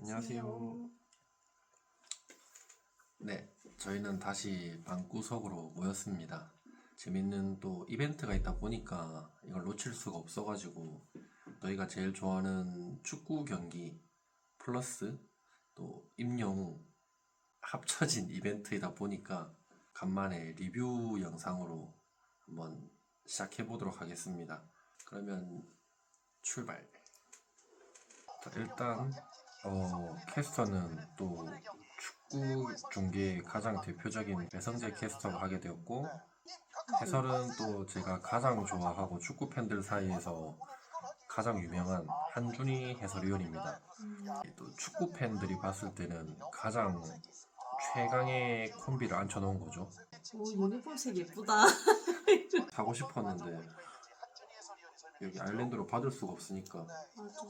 안녕하세요. 네, 저희는 다시 방구석으로 모였습니다. 재밌는 또 이벤트가 있다 보니까 이걸 놓칠 수가 없어가지고 저희가 제일 좋아하는 축구 경기 플러스 또 임영웅 합쳐진 이벤트이다 보니까 간만에 리뷰 영상으로 한번 시작해 보도록 하겠습니다. 그러면 출발. 자, 일단 어, 캐스터는 또 축구 중계의 가장 대표적인 배성재 캐스터가 하게 되었고 해설은 또 제가 가장 좋아하고 축구 팬들 사이에서 가장 유명한 한준희 해설위원입니다. 또 축구 팬들이 봤을 때는 가장 최강의 콤비를 앉혀놓은 거죠. 오 유니폼색 예쁘다. 사고 싶었는데 여기 아일랜드로 받을 수가 없으니까 맞아.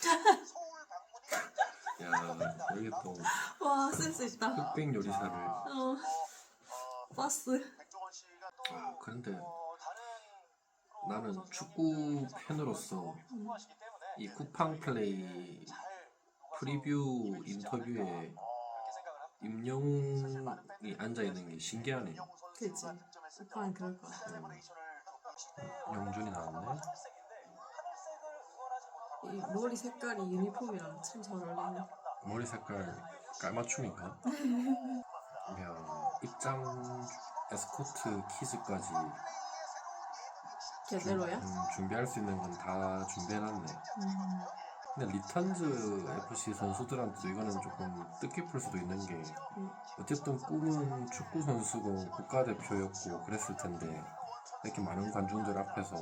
야 여기 또 와 센스 있다. 흑백 요리사를 어. 버스. 아, 그런데 나는 축구 팬으로서 이 쿠팡 플레이 프리뷰 인터뷰에 임영웅이 앉아 있는 게 신기하네. 그지. 오빠는 그럴 것 같아. 영준이 나왔네. 이 머리 색깔이 유니폼이랑 참 잘 어울리네. 머리 색깔 깔맞춤인가? 야 입장 에스코트 퀴즈까지 제대로야? 음, 준비할 수 있는 건 다 준비해놨네. 음. 근데 리턴즈 FC 선수들한테도 이거는 조금 뜻깊을 수도 있는 게 음. 어쨌든 꿈은 축구 선수고 국가대표였고 그랬을 텐데 이렇게 많은 관중들 앞에서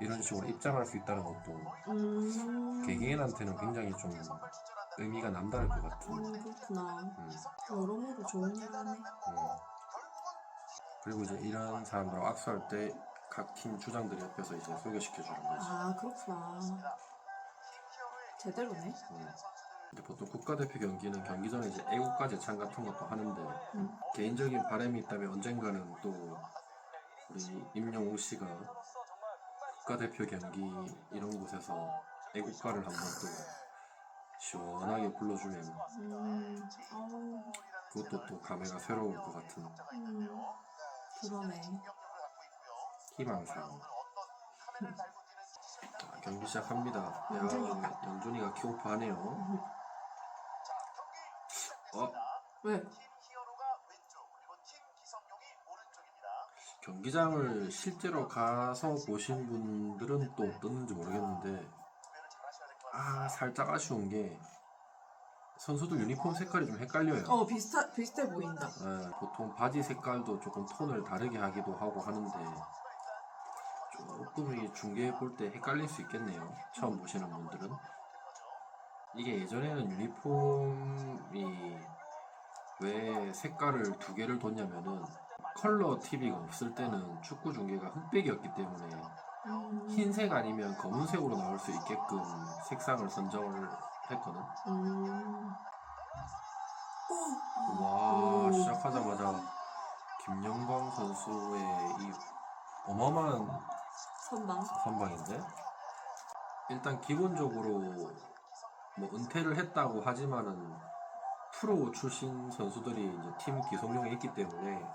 이런 식으로 입장할 수 있다는 것도 음. 개개인한테는 굉장히 좀 의미가 남다를 것 같은. 음 그렇구나. 음, 여러모로 좋은 일 하네. 음. 그리고 이제 이런 사람들 악수할 때 각 팀 주장들이 옆에서 이제 소개시켜 주는 거지. 아 그렇구나. 제대로네. 음. 근데 보통 국가대표 경기는 경기 전에 이제 애국가 제창 같은 것도 하는데 음. 개인적인 바람이 있다면 언젠가는 또 우리 임영웅 씨가 국가대표 경기 이런 곳에서 애국가를 한번 또 시원하게 불러주면 음. 그것도 또 감회가 새로울 것 같은 음. 그러네. 희망사항. 자, 경기 시작합니다. 야, 영준이가. 영준이가 키오프 하네요. 어, 왜? 경기장을 실제로 가서 보신 분들은 또 어떻는지 모르겠는데 아 살짝 아쉬운 게 선수들 유니폼 색깔이 좀 헷갈려요. 어 비슷하 비슷해 보인다. 예, 보통 바지 색깔도 조금 톤을 다르게 하기도 하고 하는데 조금 이 중계해 볼 때 헷갈릴 수 있겠네요. 처음 보시는 분들은 이게 예전에는 유니폼이 왜 색깔을 두 개를 뒀냐면은 컬러 TV가 없을 때는 축구 중계가 흑백이었기 때문에 음. 흰색 아니면 검은색으로 나올 수 있게끔 색상을 선정을 했거든. 음. 와 오. 시작하자마자 김영광 선수의 이 어마어마한 선방. 선방인데 일단 기본적으로 뭐 은퇴를 했다고 하지만은 프로 출신 선수들이 이제 팀 기성용에 있기 때문에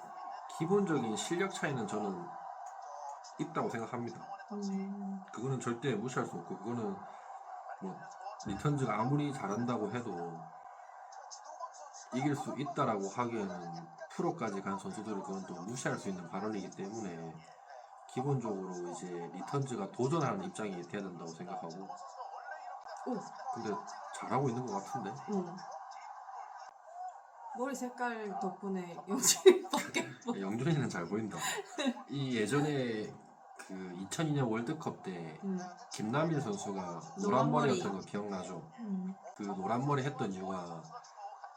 기본적인 실력 차이는 저는 있다고 생각합니다. 음. 그거는 절대 무시할 수 없고 그거는 뭐 리턴즈가 아무리 잘한다고 해도 이길 수 있다라고 하기에는 프로까지 간 선수들은 그건 또 무시할 수 있는 발언이기 때문에 기본적으로 이제 리턴즈가 도전하는 입장이 돼야 된다고 생각하고 오. 근데 잘하고 있는 것 같은데 응. 머리 색깔 덕분에. 영준이는 잘 보인다 이 예전에 그 2002년 월드컵 때 응. 김남일 선수가 노란 노란 머리. 머리였던 거 기억나죠? 응. 그 노란 머리 했던 이유가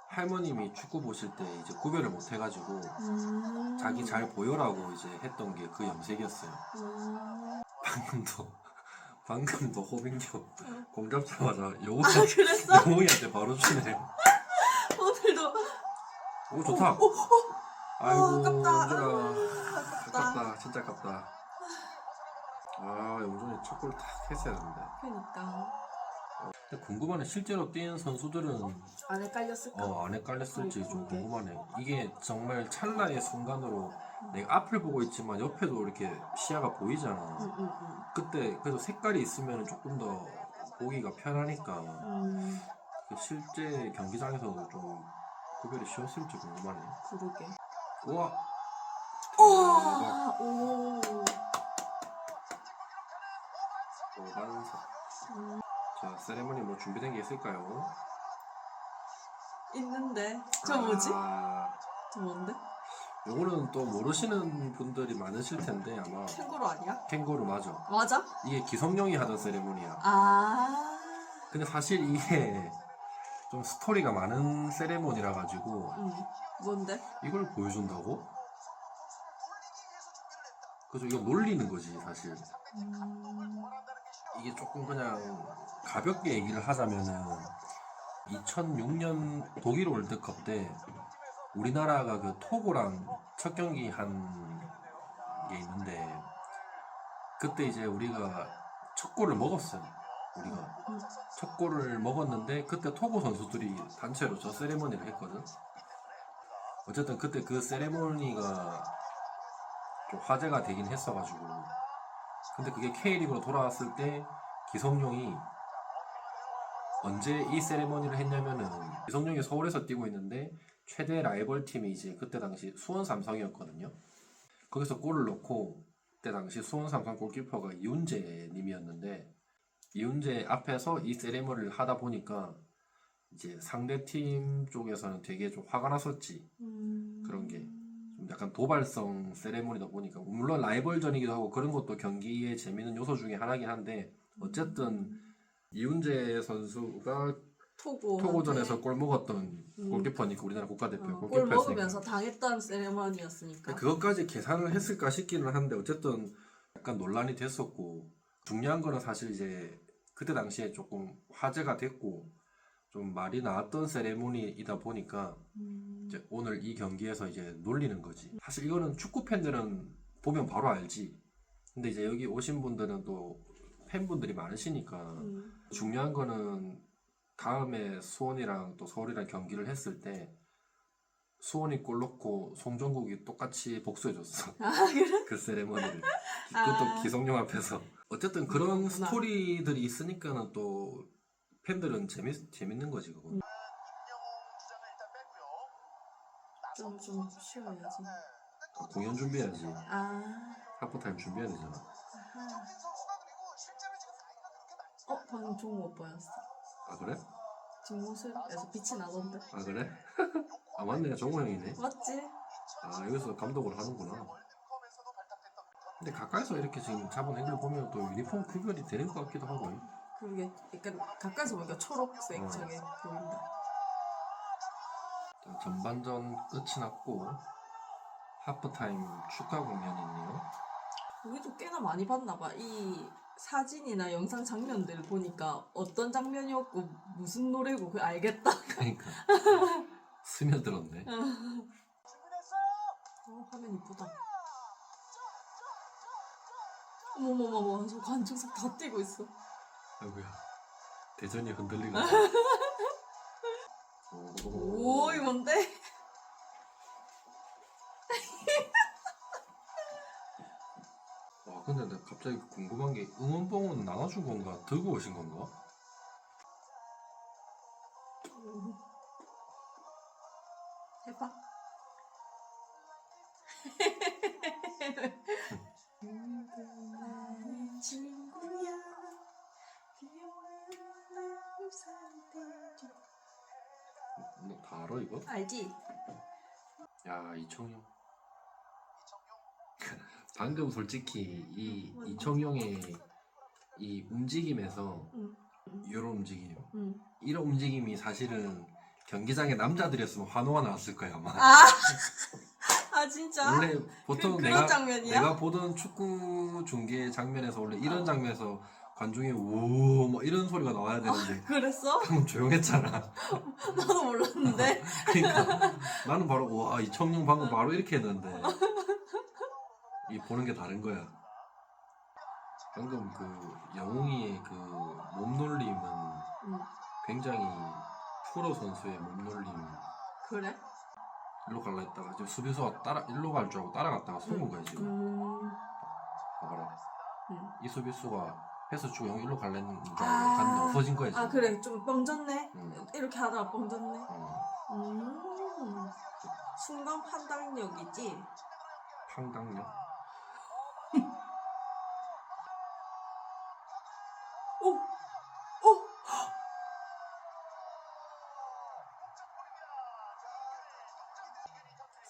할머님이 축구 보실 때 이제 구별을 못 해가지고 음. 자기 잘 보여라고 이제 했던 게 그 염색이었어요. 음. 방금도 방금도 호빈교 공 잡자마자 영웅 아 그랬어? 영웅이한테 바로 주네. 오늘도. 오 좋다. 오, 오, 아이고 어, 아깝다. 영준아 아, 아깝다. 아깝다 진짜 아깝다. 아 영준이 첫골딱 했어야 하는데. 그니까. 근데 궁금하네 실제로 뛰는 선수들은 안에 깔렸을까? 어 안에 깔렸을지 좀 그러게. 궁금하네 이게 정말 찰나의 순간으로 내가 앞을 보고 있지만 옆에도 이렇게 시야가 보이잖아 응, 응, 응. 그때 그래서 색깔이 있으면 조금 더 보기가 편하니까 음, 그 실제 경기장에서도 좀 구별이 쉬웠을지 궁금하네 그러게. 우와 우와! 오. 오반석 음, 자 세레머니 뭐 준비된 게 있을까요? 있는데. 저 뭐지? 아, 저 뭔데? 요거는 또 모르시는 분들이 많으실 텐데 아마 캥거루 아니야? 캥거루 맞아 맞아? 이게 기성용이 하던 세레모니야 아. 근데 사실 이게 좀 스토리가 많은 세레모니라 가지고 응. 뭔데? 이걸 보여준다고? 그래서 이거 놀리는 거지 사실 음, 이게 조금 그냥 가볍게 얘기를 하자면은 2006년 독일 월드컵 때 우리나라가 그 토고랑 첫 경기 한 게 있는데 그때 이제 우리가 첫 골을 먹었어요. 우리가 음. 첫 골을 먹었는데 그때 토고 선수들이 단체로 저 세레머니를 했거든. 어쨌든 그때 그 세레모니가 좀 화제가 되긴 했어가지고 근데 그게 K리그로 돌아왔을 때 기성용이 언제 이 세레머니를 했냐면은 기성용이 서울에서 뛰고 있는데 최대 라이벌 팀이 이제 그때 당시 수원 삼성이었거든요. 거기서 골을 넣고 그때 당시 수원 삼성 골키퍼가 이훈재 님이었는데 이훈재 앞에서 이 세레머니를 하다 보니까 이제 상대 팀 쪽에서는 되게 좀 화가 났었지. 음. 그런 게. 좀 약간 도발성 세레모니다 보니까 물론 라이벌전이기도 하고 그런 것도 경기의 재미있는 요소 중에 하나긴 한데 어쨌든 이훈재 선수가 토고. 토고전에서 골 먹었던 음. 골키퍼니까 우리나라 국가대표 어, 골 먹으면서 당했던 세레머니였으니까. 그것까지 계산을 했을까 싶기는 한데 어쨌든 약간 논란이 됐었고 중요한 거는 사실 이제 그때 당시에 조금 화제가 됐고 좀 말이 나왔던 세레모니이다 보니까 음. 이제 오늘 이 경기에서 이제 놀리는 거지. 사실 이거는 축구 팬들은 보면 바로 알지. 근데 이제 여기 오신 분들은 또 팬분들이 많으시니까 음. 중요한 거는 다음에 수원이랑 또 서울이랑 경기를 했을 때 수원이 골 넣고 송정국이 똑같이 복수해줬어. 아 그래? 그 세레머니를. 아. 그것도 기성용 앞에서. 어쨌든 그런 그렇구나. 스토리들이 있으니까는 또 팬들은 재밌, 재밌는 거지, 그거. 음. 좀, 좀 쉬어야지. 아, 공연 준비해야지. 아. 하프타임 준비해야 되잖아. 아하. 어, 방금 종우 오빠였어. 아, 그래? 뒷모습에서 빛이 나던데. 아 그래? 아 맞네 정우 형이네 맞지? 아 여기서 감독을 하는구나 근데 가까이서 이렇게 지금 잡은 앵글 보면 또 유니폼 구별이 되는 것 같기도 하고 그게 약간 가까이서 보니까 초록색 어. 저게 보인다. 자, 전반전 끝이 났고 하프타임 축하 공연이 있네요 우리도 꽤나 많이 봤나 봐. 이 사진이나 영상 장면들 보니까 어떤 장면이었고 무슨 노래고 그 알겠다. 그러니까 스며들었네 어, 화면 이쁘다. 어머머머머, 저 관중석 다 뛰고 있어. 아이고야 대전이 흔들리고 오, 이거 뭔데? 와 근데 나 갑자기 궁금한 게 응원봉은 나눠준 건가 들고 오신 건가? 너다 알아 이거? 알지? 야 이청용 방금 솔직히 이? 이청용의 이 움직임에서 응. 이런 움직임 응. 이런 움직임이 사실은 경기장에 남자들이었으면 환호가 나왔을 거야 아마 아, 아 진짜? 원래 그, 보통 그런 내가 장면이야? 내가 보던 축구 중계 장면에서 원래 이런 장면에서 관중이 오 뭐 이런 소리가 나와야 되는데 그랬어? 방금 조용했잖아 몰랐는데. 그러니까 나는 바로 와 이청용 방금 바로 이렇게 했는데 이 보는 게 다른 거야. 방금 그 영웅이의 그 몸놀림은 음. 굉장히 프로 선수의 몸놀림 그래? 일로 갈라 했다가 지금 수비수가 따라 일로 갈 줄 알고 따라갔다가 속은 거야 지금 음. 봐봐라 음. 이 수비수가 주고 형 일로 갈라 했는 줄 알고 아. 갔는데 없어진 거야 지금 아 그래 좀 뻥졌네. 음. 이렇게 하다가 뻥졌네. 어, 음. 순간 판단력이지. 판단력 오, 오.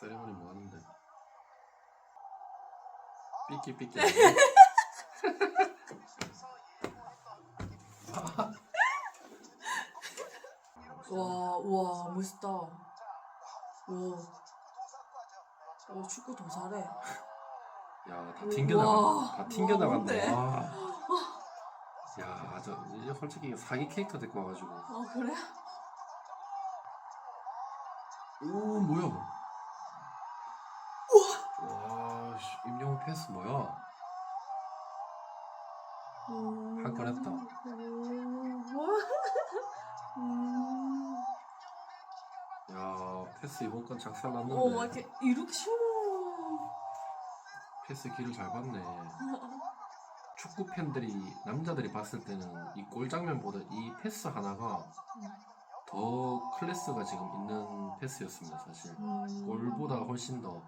세레머니 뭐 하는데 삐끼 삐끼 와, 와 축구 더 잘해. 야다 튕겨나간다 우와. 다 튕겨나간다 뭔데? 와. 야 저 이제 솔직히 사기 캐릭터 데리고 와가지고 아 그래? 오 뭐야 와 씨, 임영웅 패스 뭐야 음. 한건 했다. 음. 와. 음. 패스 이번 건 작살났는데 어, 막 이렇게 이렇게 슈. 패스 길을 잘 봤네 축구 팬들이 남자들이 봤을 때는 이 골 장면보다 이 패스 하나가 더 클래스가 지금 있는 패스였습니다 사실 음. 골보다 훨씬 더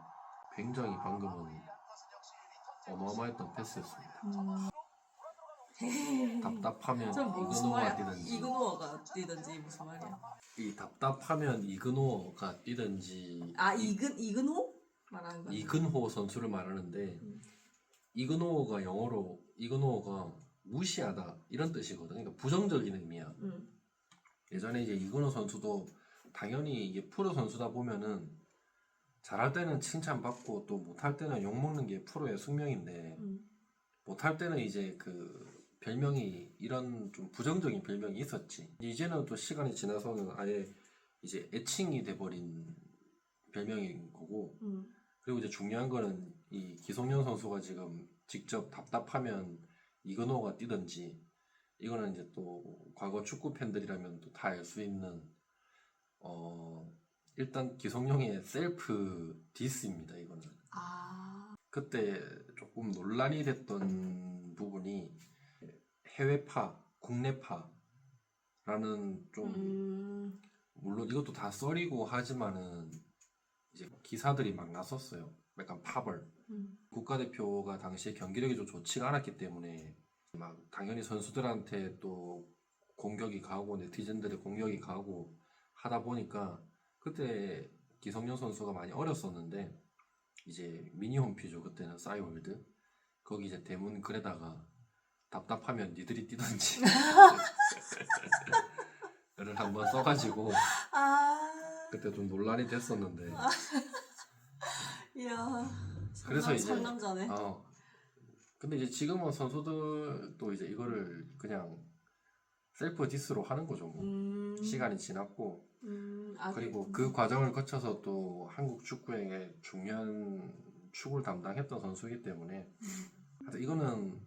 굉장히 방금은 어마어마했던 패스였습니다 음. 답답하면 무슨 이근호가 말이야? 뛰든지 이근호가 뛰든지 무슨 말이야? 이 답답하면 이근호가 뛰든지 아 이- 이근 이근호 말하는 거야? 이근호 선수를 말하는데 음. 이근호가 영어로 이근호가 무시하다 이런 뜻이거든. 그러니까 부정적인 의미야. 응. 예전에 이제 이근호 선수도 당연히 이게 프로 선수다 보면은 잘할 때는 칭찬받고 또 못할 때는 욕 먹는 게 프로의 숙명인데 응. 못할 때는 이제 그 별명이 이런 좀 부정적인 별명이 있었지. 이제는 또 시간이 지나서는 아예 이제 애칭이 돼버린 별명인 거고 응. 그리고 이제 중요한 거는 이 기성용 선수가 지금 직접 답답하면 이근호가 뛰든지 이거는 이제 또 과거 축구 팬들이라면 또 다 알 수 있는 어 일단 기성용의 셀프 디스입니다 이거는 아. 그때 조금 논란이 됐던 부분이 해외파 국내파라는 좀 음. 물론 이것도 다 썰이고 하지만은 이제 기사들이 막 났었어요. 약간 파벌. 음. 국가대표가 당시에 경기력이 좀 좋지가 않았기 때문에 막 당연히 선수들한테 또 공격이 가고 네티즌들의 공격이 가고 하다 보니까 그때 기성용 선수가 많이 어렸었는데 이제 미니 홈피죠 그때는 싸이월드 거기 이제 대문 글에다가 답답하면 니들이 뛰던지 를 한번 써가지고 아. 그때 좀 논란이 됐었는데 이야. 그래서 이제- 상남자네. 어 근데 이제 지금은 선수들도 이제 이거를 그냥 셀프 디스로 하는 거죠 뭐 음. 시간이 지났고 음. 아, 그리고. 그 과정을 거쳐서 또 한국 축구에 중요한 축을 담당했던 선수이기 때문에 음. 하여튼 이거는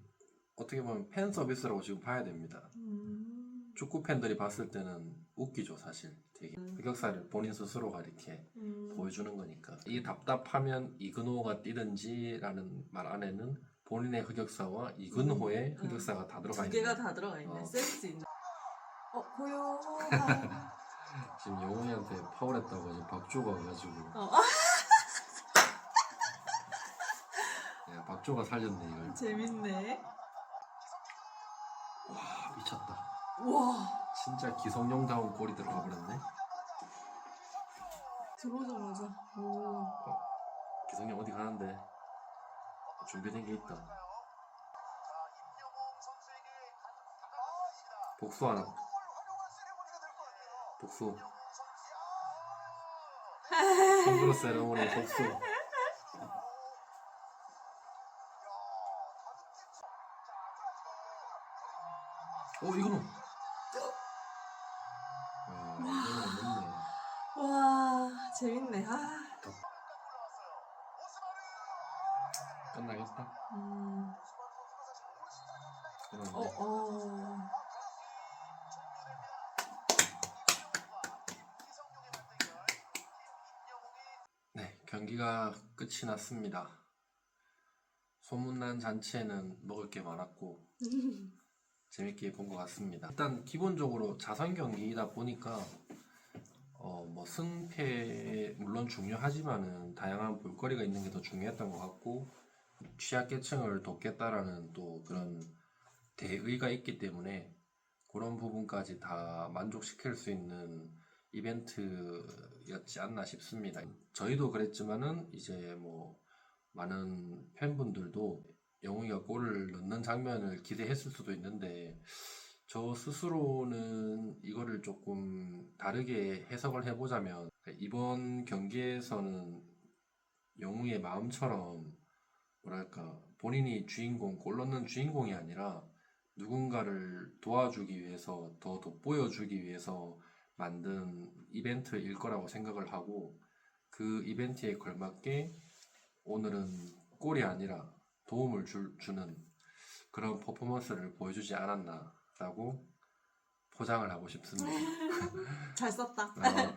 어떻게 보면 팬 서비스라고 지금 봐야 됩니다 음. 축구 팬들이 봤을 때는 웃기죠 사실 되게 음. 흑역사를 본인 스스로가 이렇게 음. 보여주는 거니까 이 답답하면 이근호가 뛰든지라는 말 안에는 본인의 흑역사와 이근호의 음. 흑역사가 다 들어가 두 있는 개가 다 들어가 있네. 어. 센스 있네. 어, 고요. 지금 영훈이한테 파울했다고 지금 박조가 와가지고 어. 야, 박조가 살렸네 이걸 재밌네. 와. 진짜 기성용다운 골이 들어가 버렸네 들어오자마자. 오. 기성용 어디 가는데 준비된 게 있다 복수 하나 복수 홈그로 세레모니 복수 오 이거는 끝나겠다. 음. 어, 어. 네, 경기가 끝이 났습니다. 소문난 잔치에는 먹을 게 많았고 재밌게 본 것 같습니다. 일단 기본적으로 자선 경기이다 보니까 어 뭐 승패 물론 중요하지만은 다양한 볼거리가 있는 게 더 중요했던 것 같고 취약계층을 돕겠다라는 또 그런 대의가 있기 때문에 그런 부분까지 다 만족시킬 수 있는 이벤트였지 않나 싶습니다. 저희도 그랬지만은 이제 뭐 많은 팬분들도 영웅이가 골을 넣는 장면을 기대했을 수도 있는데 저 스스로는 이거를 조금 다르게 해석을 해보자면 이번 경기에서는 영웅의 마음처럼 뭐랄까 본인이 주인공 골 넣는 주인공이 아니라 누군가를 도와주기 위해서 더 돋보여 주기 위해서 만든 이벤트일 거라고 생각을 하고 그 이벤트에 걸맞게 오늘은 골이 아니라 도움을 줄- 주는 그런 퍼포먼스를 보여주지 않았나라고 포장을 하고 싶습니다. 잘 썼다. 어,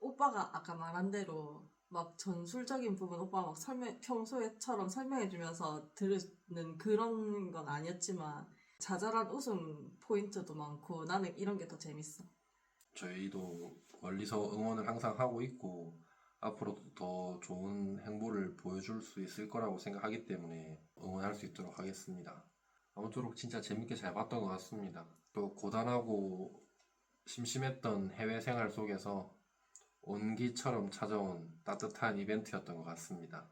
오빠가 아까 말한 대로 막 전술적인 부분 오빠가 막 설명 평소에처럼 설명해주면서 들으는 그런 건 아니었지만 자잘한 웃음 포인트도 많고 나는 이런 게 더 재밌어. 저희도 멀리서 응원을 항상 하고 있고 앞으로도 더 좋은 행보를 보여줄 수 있을 거라고 생각하기 때문에 응원할 수 있도록 하겠습니다. 아무쪼록 진짜 재밌게 잘 봤던 것 같습니다. 또 고단하고 심심했던 해외 생활 속에서 온기처럼 찾아온 따뜻한 이벤트였던 것 같습니다.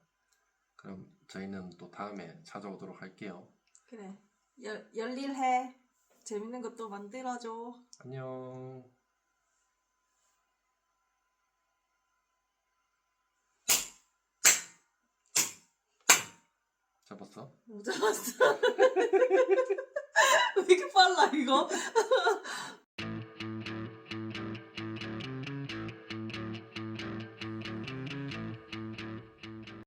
그럼 저희는 또 다음에 찾아오도록 할게요. 그래 열, 열일해 재밌는 것도 만들어줘. 안녕. 잡았어? 못 잡았어. 왜 이렇게 빨라 이거?